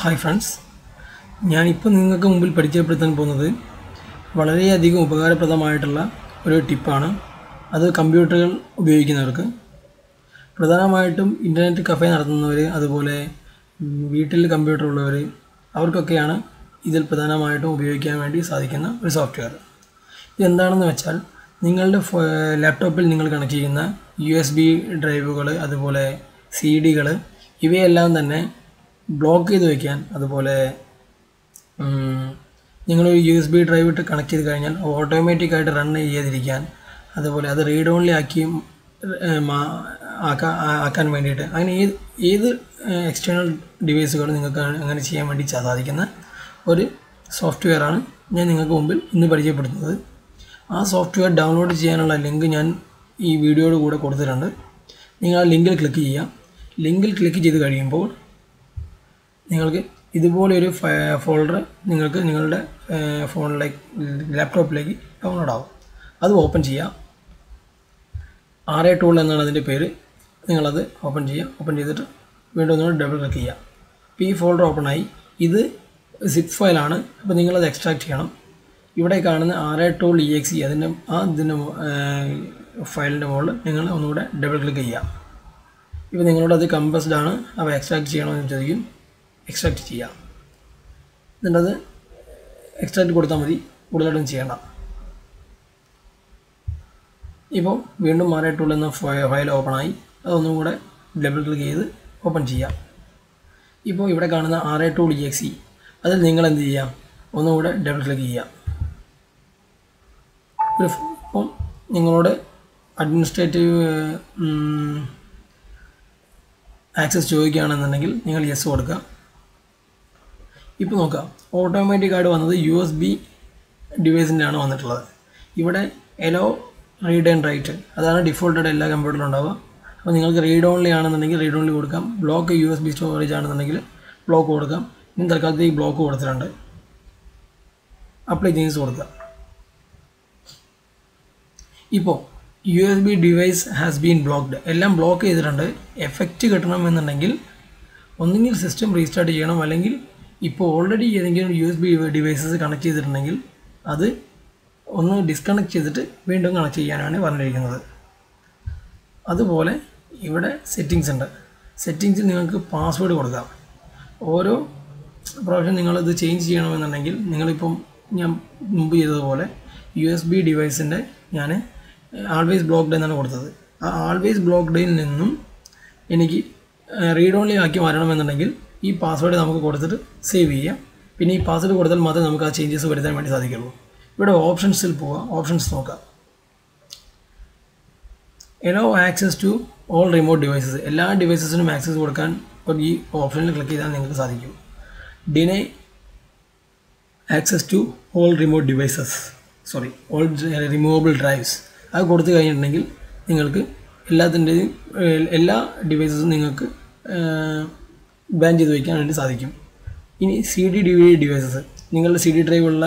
Hi friends ഞാനിപ്പോൾ നിങ്ങൾക്ക് മുമ്പിൽ പരിചയപ്പെടുത്താൻ പോകുന്നത് വളരെയധികം ഉപകാരപ്രദമായിട്ടുള്ള ഒരു ടിപ്പാണ്. അത് കമ്പ്യൂട്ടറുകൾ ഉപയോഗിക്കുന്നവർക്ക്. പ്രധാനമായിട്ടും ഇന്റർനെറ്റ് കഫേ നടത്തുന്നവർ അതുപോലെ വീട്ടിൽ കമ്പ്യൂട്ടർ ഉള്ളവർ അവർക്കൊക്കെയാണ് ഇതിൽ പ്രധാനമായിട്ടും ഉപയോഗിക്കാൻ വേണ്ടി സാധിക്കുന്ന ഒരു സോഫ്റ്റ്വെയർ ഇതെന്താണെന്ന് വെച്ചാൽ നിങ്ങളുടെ ലാപ്ടോപ്പിൽ നിങ്ങൾ കണക്ട് ചെയ്യുന്ന യു എസ് ബി ഡ്രൈവുകൾ അതുപോലെ സി ഡികൾ ഇവയെല്ലാം തന്നെ ബ്ലോക്ക് ചെയ്ത് വയ്ക്കാൻ അതുപോലെ നിങ്ങളൊരു യു എസ് ബി ഡ്രൈവ് ഇട്ട് കണക്ട് ചെയ്ത് കഴിഞ്ഞാൽ ഓട്ടോമാറ്റിക്കായിട്ട് റൺ ചെയ്യാതിരിക്കാൻ അതുപോലെ അത് റീഡ് ഓൺലി ആക്കി ആക്കാൻ വേണ്ടിയിട്ട് അങ്ങനെ ഏത് ഏത് എക്സ്റ്റേണൽ ഡിവൈസുകൾ നിങ്ങൾക്ക് അങ്ങനെ ചെയ്യാൻ വേണ്ടി സാധിക്കുന്ന ഒരു സോഫ്റ്റ്വെയറാണ് ഞാൻ നിങ്ങൾക്ക് മുമ്പിൽ ഇന്ന് പരിചയപ്പെടുത്തുന്നത്. ആ സോഫ്റ്റ്വെയർ ഡൗൺലോഡ് ചെയ്യാനുള്ള ലിങ്ക് ഞാൻ ഈ വീഡിയോയുടെ കൂടെ കൊടുത്തിട്ടുണ്ട്. നിങ്ങൾ ആ ലിങ്കിൽ ക്ലിക്ക് ചെയ്യുക. ലിങ്കിൽ ക്ലിക്ക് ചെയ്ത് കഴിയുമ്പോൾ നിങ്ങൾക്ക് ഇതുപോലൊരു ഫോൾഡർ നിങ്ങൾക്ക് നിങ്ങളുടെ ഫോണിലേക്ക് ലാപ്ടോപ്പിലേക്ക് ഡൗൺലോഡ് ആവും. അത് ഓപ്പൺ ചെയ്യാം. ആർ എ ടൂൾ എന്നാണ് അതിന്റെ പേര്. നിങ്ങളത് ഓപ്പൺ ചെയ്യുക ഓപ്പൺ ചെയ്തിട്ട് വീണ്ടും ഒന്ന് ഡബിൾ ക്ലിക്ക് ചെയ്യുക അപ്പോൾ ഈ ഫോൾഡർ ഓപ്പൺ ആയി. ഇത് സിപ്പ് ഫയലാണ് അപ്പോൾ നിങ്ങളത് എക്സ്ട്രാക്ട് ചെയ്യണം. ഇവിടെ കാണുന്ന R A tool E X അതിന്റെ ആ ഇതിന്റെ ഫയലിന്റെ മുകളിൽ നിങ്ങൾ ഒന്നുകൂടെ ഡബിൾ ക്ലിക്ക് ചെയ്യുക ഇപ്പോൾ നിങ്ങളോട് അത് കമ്പസ്ഡ് ആണ്. അപ്പോൾ എക്സ്ട്രാക്ട് ചെയ്യണമെന്ന് ചോദിക്കും. എക്സ്ട്രാക്ട് ചെയ്യാം. എന്നിട്ടത് എക്സ്ട്രാക്ട് കൊടുത്താൽ മതി. കൂടുതലായിട്ടും ചെയ്യണ്ട. ഇപ്പോൾ വീണ്ടും മാറിയിട്ടുള്ള ഫയൽ ഓപ്പണായി അതൊന്നും കൂടെ ഡബിൾ ക്ലിക്ക് ചെയ്ത് ഓപ്പൺ ചെയ്യാം. ഇപ്പോൾ ഇവിടെ കാണുന്ന R A two D X E അതിൽ നിങ്ങൾ എന്ത് ചെയ്യാം? ഒന്നുകൂടെ ഡബിൾ ക്ലിക്ക് ചെയ്യാം. ഒരു ഇപ്പം നിങ്ങളോട് അഡ്മിനിസ്ട്രേറ്റീവ് ആക്സസ് ചോദിക്കുകയാണെന്നുണ്ടെങ്കിൽ നിങ്ങൾ യെസ് കൊടുക്കുക. ഇപ്പോൾ നോക്കാം. ഓട്ടോമാറ്റിക് ആയിട്ട് വന്നത് യു എസ് ബി ഡിവൈസിന്റെ ആണ് വന്നിട്ടുള്ളത്. ഇവിടെ എലോ റീഡ് ആൻഡ് റൈറ്റ് അതാണ് ഡിഫോൾട്ടായിട്ട് എല്ലാ കമ്പ്യൂട്ടറിലും ഉണ്ടാവുക. അപ്പോൾ നിങ്ങൾക്ക് റീഡ് ഓൺലി ആണെന്നുണ്ടെങ്കിൽ റീഡ് ഓൺലി കൊടുക്കാം. Block U S B storage ആണെന്നുണ്ടെങ്കിൽ ബ്ലോക്ക് കൊടുക്കാം. ഇനി തൽക്കാലത്ത് ഈ ബ്ലോക്ക് കൊടുത്തിട്ടുണ്ട്. അപ്ലൈ ചേഞ്ചസ് കൊടുക്കുക. ഇപ്പോൾ U S B device has been blocked എല്ലാം ബ്ലോക്ക് ചെയ്തിട്ടുണ്ട്. എഫക്റ്റ് കിട്ടണമെന്നുണ്ടെങ്കിൽ ഒന്നുകിൽ സിസ്റ്റം റീസ്റ്റാർട്ട് ചെയ്യണം. അല്ലെങ്കിൽ ഇപ്പോൾ ഓൾറെഡി ഏതെങ്കിലും U S B devices connect ചെയ്തിട്ടുണ്ടെങ്കിൽ അത് ഒന്ന് ഡിസ്കണക്ട് ചെയ്തിട്ട് വീണ്ടും കണക്ട് ചെയ്യാനാണ് പറഞ്ഞിരിക്കുന്നത്. അതുപോലെ ഇവിടെ സെറ്റിങ്സ് ഉണ്ട്. സെറ്റിങ്സിൽ നിങ്ങൾക്ക് പാസ്വേഡ് കൊടുക്കാം. ഓരോ പ്രാവശ്യം നിങ്ങളിത് ചേഞ്ച് ചെയ്യണമെന്നുണ്ടെങ്കിൽ നിങ്ങളിപ്പം ഞാൻ മുമ്പ് ചെയ്തതുപോലെ യു എസ് ബി ഡിവൈസിന്റെ ഞാൻ ആൾവേസ് ബ്ലോക്ക്ഡ് എന്നാണ് കൊടുത്തത്. ആ ആൾവേസ് ബ്ലോക്ക്ഡിൽ നിന്നും എനിക്ക് റീഡ് ഓൺലി ആക്കി മാറ്റണമെന്നുണ്ടെങ്കിൽ ഈ പാസ്വേഡ് നമുക്ക് കൊടുത്തിട്ട് സേവ് ചെയ്യാം. പിന്നെ ഈ പാസ്വേഡ് കൊടുത്താൽ മാത്രമേ നമുക്ക് ആ ചേഞ്ചസ് വരുത്താൻ വേണ്ടി സാധിക്കുള്ളൂ. ഇവിടെ ഓപ്ഷൻസിൽ പോവുക ഓപ്ഷൻസ് നോക്കാം. Allow access to all remote devices എല്ലാ ഡിവൈസസിനും ആക്സസ് കൊടുക്കാൻ ഈ ഓപ്ഷനിൽ ക്ലിക്ക് ചെയ്താൽ നിങ്ങൾക്ക് സാധിക്കും. Deny access to all remote devices sorry all removable drives അത് കൊടുത്തു കഴിഞ്ഞിട്ടുണ്ടെങ്കിൽ നിങ്ങൾക്ക് എല്ലാത്തിന്റെയും എല്ലാ ഡിവൈസസും നിങ്ങൾക്ക് ബാൻ ചെയ്ത് വയ്ക്കാൻ വേണ്ടി സാധിക്കും. ഇനി C D D V D devices നിങ്ങളുടെ സി ഡി ഡ്രൈവ് ഉള്ള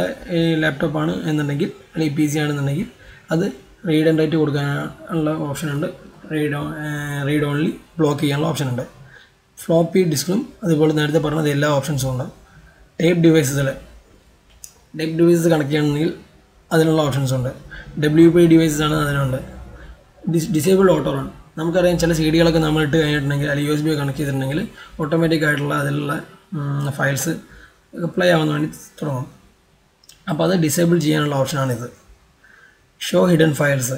ലാപ്ടോപ്പാണ് എന്നുണ്ടെങ്കിൽ അല്ലെങ്കിൽ പി സി ആണെന്നുണ്ടെങ്കിൽ അത് റീഡ് ആൻഡ് റൈറ്റ് കൊടുക്കാനുള്ള ഓപ്ഷനുണ്ട് റീഡ് റീഡ് ഓൺലി ബ്ലോക്ക് ചെയ്യാനുള്ള ഓപ്ഷനുണ്ട് ഫ്ലോപ്പി ഡിസ്കും അതുപോലെ നേരത്തെ പറഞ്ഞത് എല്ലാ ഓപ്ഷൻസും ഉണ്ട്. ടേപ്പ് ഡിവൈസസിൽ ടേപ്പ് ഡിവൈസസ് കണക്ട് ചെയ്യണമെങ്കിൽ അതിനുള്ള ഓപ്ഷൻസ് ഉണ്ട്. ഡബ്ല്യു പി ഡിവൈസസ് ആണ് അതിനുണ്ട്. ഡിസ് ഡിസേബിൾഡ് ഓട്ടോ റൺ നമുക്കറിയാം ചില സി ഡികളൊക്കെ നമ്മൾ ഇട്ട് കഴിഞ്ഞിട്ടുണ്ടെങ്കിൽ അല്ലെങ്കിൽ യു എസ് ബി കണക്ട് ചെയ്തിട്ടുണ്ടെങ്കിൽ ഓട്ടോമാറ്റിക് ആയിട്ടുള്ള അതിലുള്ള ഫയൽസ് പ്ലേ ആവാൻ വേണ്ടി തുടങ്ങും. അപ്പോൾ അത് ഡിസേബിൾ ചെയ്യാനുള്ള ഓപ്ഷനാണിത് ഷോ ഹിഡൻ ഫയൽസ്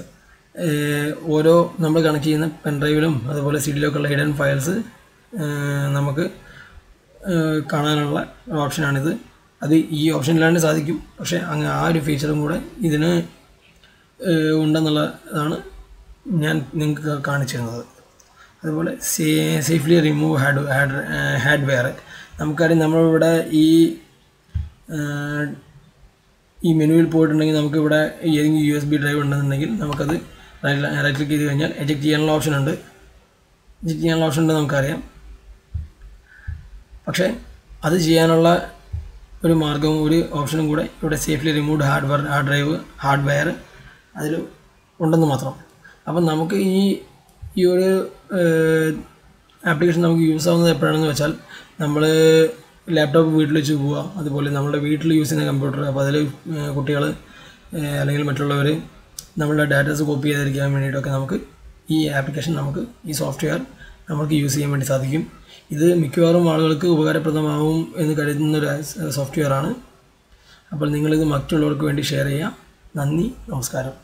ഓരോ നമ്മൾ കണക്ട് ചെയ്യുന്ന പെൻഡ്രൈവിലും അതുപോലെ സി ഡിയിലൊക്കെ ഉള്ള ഹിഡൻ ഫയൽസ് നമുക്ക് കാണാനുള്ള ഓപ്ഷനാണിത് അത് ഈ ഓപ്ഷനിലാണ്ട് സാധിക്കും. പക്ഷേ അങ്ങ് ആ ഒരു ഫീച്ചറും കൂടെ ഇതിന് ഉണ്ടെന്നുള്ളതാണ് ഞാൻ നിങ്ങൾക്ക് കാണിച്ചിരുന്നത്. അതുപോലെ safely remove hard hard hardware നമുക്കറിയാം നമ്മളിവിടെ ഈ ഈ മെനുവിൽ പോയിട്ടുണ്ടെങ്കിൽ നമുക്കിവിടെ ഏതെങ്കിലും യു എസ് ബി ഡ്രൈവ് ഉണ്ടെന്നുണ്ടെങ്കിൽ നമുക്കത് റൈറ്റ് ക്ലിക്ക് ചെയ്ത് കഴിഞ്ഞാൽ എജക്ട് ചെയ്യാനുള്ള ഓപ്ഷൻ ഉണ്ട്. എജക്ട് ചെയ്യാനുള്ള ഓപ്ഷൻ ഉണ്ട് നമുക്കറിയാം. പക്ഷേ അത് ചെയ്യാനുള്ള ഒരു മാർഗവും ഒരു ഓപ്ഷനും കൂടെ ഇവിടെ safely removed hardware hard drive hardware അതിൽ ഉണ്ടെന്ന് മാത്രം. അപ്പം നമുക്ക് ഈ ഈ ഒരു ആപ്ലിക്കേഷൻ നമുക്ക് യൂസ് ആവുന്നത് എപ്പോഴാണെന്ന് വെച്ചാൽ നമ്മൾ ലാപ്ടോപ്പ് വീട്ടിൽ വെച്ച് പോവുക അതുപോലെ നമ്മുടെ വീട്ടിൽ യൂസ് ചെയ്യുന്ന കമ്പ്യൂട്ടർ അപ്പോൾ അതിൽ കുട്ടികൾ അല്ലെങ്കിൽ മറ്റുള്ളവർ നമ്മളുടെ ഡാറ്റാസ് കോപ്പി ചെയ്തിരിക്കാൻ വേണ്ടിയിട്ടൊക്കെ നമുക്ക് ഈ ആപ്ലിക്കേഷൻ നമുക്ക് ഈ സോഫ്റ്റ്വെയർ നമുക്ക് യൂസ് ചെയ്യാൻ വേണ്ടി സാധിക്കും. ഇത് മിക്കവാറും ആളുകൾക്ക് ഉപകാരപ്രദമാവും എന്ന് കരുതുന്ന ഒരു സോഫ്റ്റ്വെയർ ആണ്. അപ്പോൾ നിങ്ങളിത് മറ്റുള്ളവർക്ക് വേണ്ടി ഷെയർ ചെയ്യാം നന്ദി നമസ്കാരം.